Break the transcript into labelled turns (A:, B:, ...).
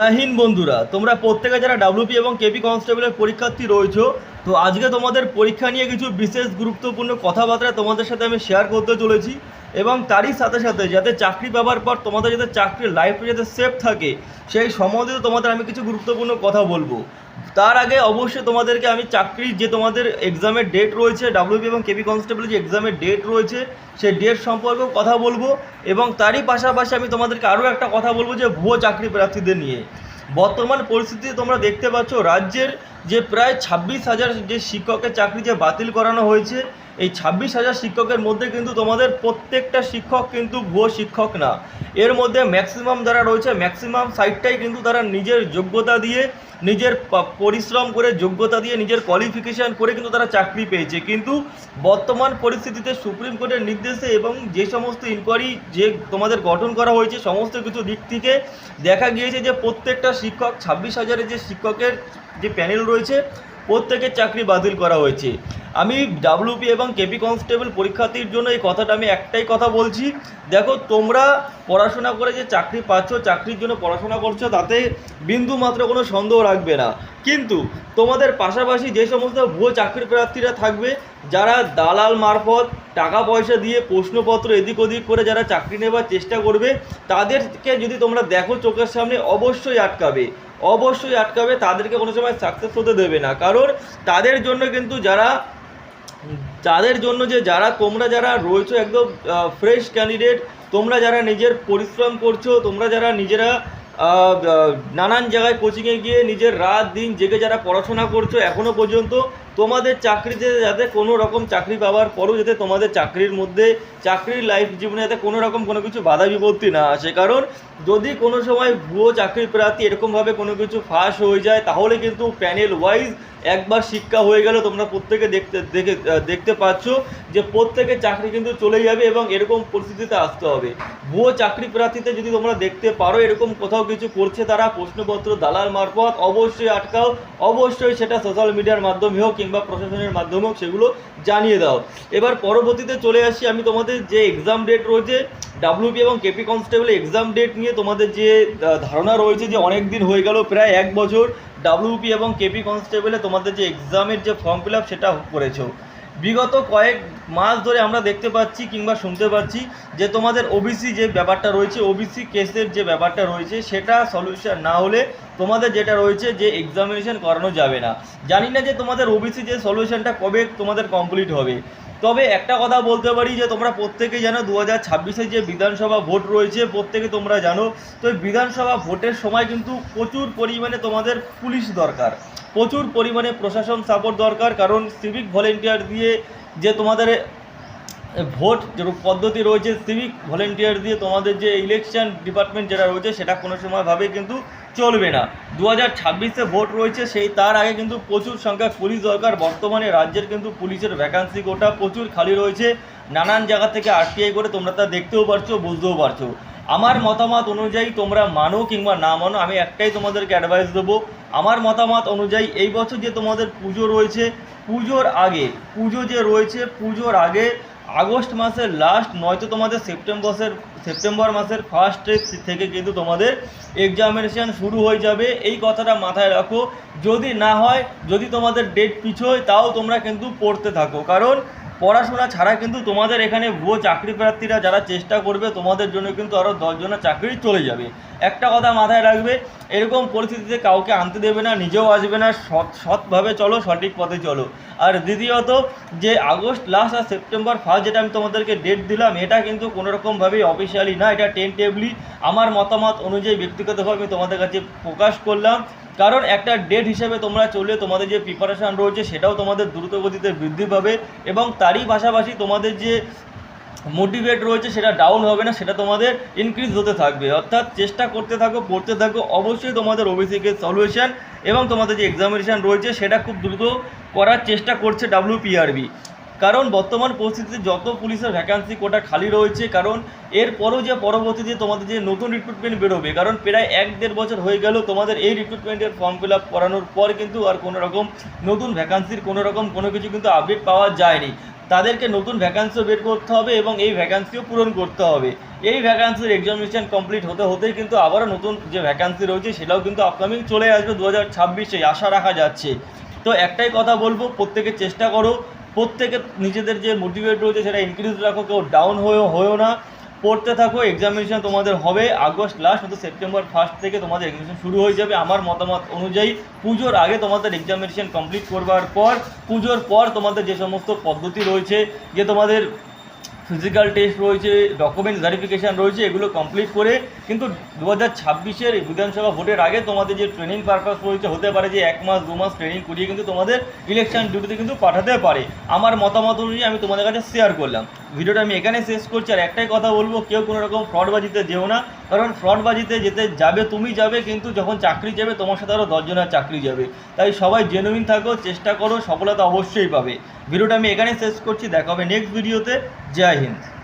A: হীন বন্ধুরা, তোমরা প্রত্যেকে যারা ডাব্লিউপি এবং কেপি কনস্টেবলের পরীক্ষার্থী রয়েছো, তো আজকে তোমাদের পরীক্ষা নিয়ে কিছু বিশেষ গুরুত্বপূর্ণ কথাবার্তা তোমাদের সাথে আমি শেয়ার করতে চলেছি। এবং তারই সাথে সাথে যাতে চাকরি পাওয়ার পর তোমাদের যাতে চাকরির লাইফটা যাতে সেফ থাকে, সেই সম্বন্ধে তোমাদের আমি কিছু গুরুত্বপূর্ণ কথা বলব। তার আগে অবশ্যই তোমাদেরকে আমি চাকরির যে তোমাদের এক্সামের ডেট রয়েছে ডাব্লিউপি এবং কেপি কনস্টেবলের যে এক্সামের ডেট রয়েছে, সেই ডেট সম্পর্কেও কথা বলব এবং তারই পাশাপাশি আমি তোমাদেরকে আরও একটা কথা বলব যে ভুয়ো চাকরি প্রার্থীদের নিয়ে। বর্তমান পরিস্থিতিতে তোমরা দেখতে পাচ্ছ, রাজ্যের যে প্রায় ছাব্বিশ হাজার যে শিক্ষকের চাকরি যে বাতিল করানো হয়েছে, এই ছাব্বিশ হাজার শিক্ষকের মধ্যে কিন্তু তোমাদের প্রত্যেকটা শিক্ষক কিন্তু ভুয়ো শিক্ষক না। এর মধ্যে ম্যাক্সিমাম যারা রয়েছে ম্যাক্সিমাম সাইডটাই কিন্তু তারা নিজের যোগ্যতা দিয়ে, নিজের পরিশ্রম করে যোগ্যতা দিয়ে, নিজের কোয়ালিফিকেশান করে কিন্তু তারা চাকরি পেয়েছে। কিন্তু বর্তমান পরিস্থিতিতে সুপ্রিম কোর্টের নির্দেশে এবং যে সমস্ত ইনকোয়ারি যে তোমাদের গঠন করা হয়েছে, সমস্ত কিছু দিক থেকে দেখা গিয়েছে যে প্রত্যেকটা শিক্ষক, ছাব্বিশ হাজারের যে শিক্ষকের যে প্যানেল রয়েছে, প্রত্যেকের চাকরি বাতিল করা হয়েছে। আমি ডাব্লিউপি এবং কেপি কনস্টেবল পরীক্ষার্থীর জন্য এই কথাটা আমি একটাই কথা বলছি। দেখো, তোমরা পড়াশোনা করে যে চাকরি পাচ্ছ, চাকরির জন্য পড়াশোনা করছ, তাতে বিন্দু মাত্র কোনো সন্দেহ রাখবে না। কিন্তু তোমাদের পাশাপাশি যে সমস্ত ভুয়ো চাকরি প্রার্থীরা থাকবে, যারা দালাল মারফত টাকা পয়সা দিয়ে প্রশ্নপত্র এদিক ওদিক করে যারা চাকরি নেবার চেষ্টা করবে, তাদেরকে যদি তোমরা দেখো চোখের সামনে, অবশ্যই আটকাবে। অবশ্যই আটকাবে, তাদেরকে কোনো সময় সাকসেস হতে দেবে না। কারণ তাদের জন্য কিন্তু যারা, তাদের জন্য যে যারা, তোমরা যারা রয়েছো একদম ফ্রেশ ক্যান্ডিডেট তোমরা যারা নিজের পরিশ্রম করছ, তোমরা যারা নিজেরা নানান জায়গায় কোচিংয়ে গিয়ে নিজের রাত দিন জেগে যারা পড়াশোনা করছ এখনও পর্যন্ত তোমাদের চাকরিতে যাতে কোনো রকম চাকরি পাওয়ার পরও যাতে তোমাদের চাকরির মধ্যে চাকরির লাইফ জীবনে যাতে কোনো রকম কোনো কিছু বাধা বিপত্তি না আসে। কারণ যদি কোনো সময় ভুয়ো চাকরি প্রার্থী এরকমভাবে কোনো কিছু ফাঁস হয়ে যায়, তাহলে কিন্তু প্যানেল ওয়াইজ একবার শিক্ষা হয়ে গেলে তোমরা প্রত্যেকে দেখতে, দেখে দেখতে পাচ্ছ যে প্রত্যেকের চাকরি কিন্তু চলে যাবে এবং এরকম পরিস্থিতিতে আসতে হবে। ভুয়ো চাকরি প্রার্থীতে যদি তোমরা দেখতে পারো এরকম কোথাও কিছু করছে তারা প্রশ্নপত্র, দালাল মারফত, অবশ্যই আটকাও, অবশ্যই সেটা সোশ্যাল মিডিয়ার মাধ্যমে হোক কিংবা প্রশাসনের মাধ্যমে হোক সেগুলো জানিয়ে দাও। এবার পরবর্তীতে চলে আসি আমি তোমাদের যে এক্সাম ডেট রয়েছে ডাব্লিউপি এবং কেপি কনস্টেবল এক্সাম ডেট নিয়ে তোমাদের যে ধারণা রয়েছে যে অনেক দিন হয়ে গেল, প্রায় এক বছর ডাব্লিউপি এবং কেপি কনস্টেবলে তোমাদের যে এক্সামের যে ফর্ম ফিল আপ সেটা করেছ। বিগত কয়েক মাস ধরে আমরা দেখতে পাচ্ছি কিংবা শুনতে পাচ্ছি যে তোমাদের ওবিসি যে ব্যাপারটা রয়েছে ওবিসি কেসের যে ব্যাপারটা রয়েছে, সেটা সলিউশন না হলে তোমাদের যেটা রয়েছে যে এক্সামিনেশন করানো যাবে না। জানি না যে তোমাদের ওবিসি যে সলিউশনটা কবে তোমাদের কমপ্লিট হবে। তবে একটা কথা বলতে পারি যে তোমরা প্রত্যেকেই জানো দু হাজার ছাব্বিশে যে বিধানসভা ভোট রয়েছে, প্রত্যেকে তোমরা জানো। তো বিধানসভা ভোটের সময় কিন্তু প্রচুর পরিমাণে তোমাদের পুলিশ দরকার। প্রচুর পরিমাণে প্রশাসন সাপোর্ট দরকার, কারণ সিভিক ভলেন্টিয়ার দিয়ে যে তোমাদের ভোট যে পদ্ধতি রয়েছে সিভিক ভলেন্টিয়ার দিয়ে তোমাদের যে ইলেকশন ডিপার্টমেন্ট যেটা রয়েছে, সেটা কোনো সময়ভাবে কিন্তু চলবে না। দু হাজার ছাব্বিশে ভোট রয়েছে, সেই তার আগে কিন্তু প্রচুর সংখ্যক পুলিশ দরকার। বর্তমানে রাজ্যের কিন্তু পুলিশের ভ্যাকান্সি কোটা প্রচুর খালি রয়েছে। নানান জায়গা থেকে আরটিআই করে তোমরা তা দেখতেও পারছ, বুঝতেও পারছ। আমার মতামত অনুযায়ী তোমরা মানো কিংবা না মানো, আমি একটাই তোমাদেরকে অ্যাডভাইস দেবো। আমার মতামত অনুযায়ী এই বছর যে তোমাদের পুজো রয়েছে, পুজোর আগে, পুজো যে রয়েছে, পুজোর আগে আগস্ট মাসের লাস্ট নয়তো তোমাদের সেপ্টেম্বরের সেপ্টেম্বর মাসের ফার্স্ট থেকে কিন্তু তোমাদের এক্সামিনেশান শুরু হয়ে যাবে। এই কথাটা মাথায় রাখো। যদি না হয়, যদি তোমাদের ডেট পিছোয় তাও তোমরা কিন্তু পড়তে থাকো। কারণ পড়াশোনা ছাড়া কিন্তু তোমাদের এখানে ভুয়ো চাকরি প্রার্থীরা যারা চেষ্টা করবে, তোমাদের জন্য কিন্তু আরও দশজনের চাকরি চলে যাবে। একটা কথা মাথায় রাখবে, এরকম পরিস্থিতিতে কাউকে আনতে দেবে না, নিজেও আসবে না, সৎ, সৎভাবে চলো, সঠিক পথে চলো। আর দ্বিতীয়ত, যে আগস্ট লাস্ট আর সেপ্টেম্বর ফার্স্ট যেটা আমি তোমাদেরকে ডেট দিলাম, এটা কিন্তু কোনো রকমভাবেই অফিসিয়ালি না, এটা টেন্টেবলি আমার মতামত অনুযায়ী, ব্যক্তিগতভাবে আমি তোমাদের কাছে প্রকাশ করলাম। কারণ একটা ডেট হিসেবে তোমরা চললে তোমাদের যে প্রিপারেশান রয়েছে সেটাও তোমাদের দ্রুত গতিতে বৃদ্ধি পাবে এবং তারই পাশাপাশি তোমাদের যে মোটিভেট রয়েছে সেটা ডাউন হবে না, সেটা তোমাদের ইনক্রিজ হতে থাকবে। অর্থাৎ চেষ্টা করতে থাকো, পড়তে থাকো, অবশ্যই তোমাদের ওবিসিকে সলিউশন এবং তোমাদের যে এক্সামিনেশান রয়েছে সেটা খুব দ্রুত করার চেষ্টা করছে ডাব্লিউপিআরবি কারণ বর্তমান পরিস্থিতিতে যত পুলিশের ভ্যাকান্সি কোটা খালি রয়েছে, কারণ এরপরও যে পরবর্তীতে তোমাদের যে নতুন রিক্রুটমেন্ট বেরোবে, কারণ প্রায় এক দেড় বছর হয়ে গেল তোমাদের এই রিক্রুটমেন্টের ফর্ম ফিল আপ করানোর পর কিন্তু আর কোনো রকম নতুন ভ্যাকান্সির কোনো রকম কোনো কিছু কিন্তু আপডেট পাওয়া যায়নি। তাদেরকে নতুন ভ্যাকান্সিও বের করতে হবে এবং এই ভ্যাকান্সিও পূরণ করতে হবে। এই ভ্যাকান্সির এক্সামিনেশন কমপ্লিট হতে হতেই কিন্তু আবারও নতুন যে ভ্যাকান্সি রয়েছে, সেটাও কিন্তু আপকামিং চলে আসবে দু হাজার ছাব্বিশে, আশা রাখা যাচ্ছে। তো একটাই কথা বলব, প্রত্যেকে চেষ্টা করো প্রত্যেকে নিজেদের যে মোটিভেট রয়েছে সেটা ইনক্রিজ রাখো, কেউ ডাউন হয়েও হয়েও না। পড়তে থাকো এক্সামিনেশন তোমাদের হবে। আগস্ট লাস্ট অর্থাৎ সেপ্টেম্বর ফার্স্ট থেকে তোমাদের এক্সামিনেশন শুরু হয়ে যাবে। আমার মতামত অনুযায়ী পুজোর আগে তোমাদের এক্সামিনেশন কমপ্লিট করবার পর, পুজোর পর তোমাদের যে সমস্ত পদ্ধতি রয়েছে, যে তোমাদের ফিজিক্যাল টেস্ট রয়েছে ডকুমেন্টস ভেরিফিকেশান রয়েছে, এগুলো কমপ্লিট করে কিন্তু দু হাজার ছাব্বিশের বিধানসভা ভোটের আগে তোমাদের যে ট্রেনিং পারপাস রয়েছে, হতে পারে যে এক মাস, দু মাস ট্রেনিং করিয়ে কিন্তু তোমাদের ইলেকশন ডিউটিতে কিন্তু পাঠাতে পারে। আমার মতামত অনুযায়ী আমি তোমাদের কাছে শেয়ার করলাম। ভিডিওটা আমি এখানে শেষ করছি, আর একটাই কথা বলব, কেউ কোনো রকম ফ্রডবাজিতে যেও না। কারণ ফ্রডবাজিতে যেতে যাবে, তুমি যাবে, কিন্তু যখন চাকরি যাবে, তোমার সাথে আরও দশজনের চাকরি যাবে। তাই সবাই জেনুইন থাকো, চেষ্টা করো, সফলতা অবশ্যই পাবে। ভিডিওটা আমি এখানে শেষ করছি, দেখা হবে নেক্সট ভিডিওতে জয় হিন্দ।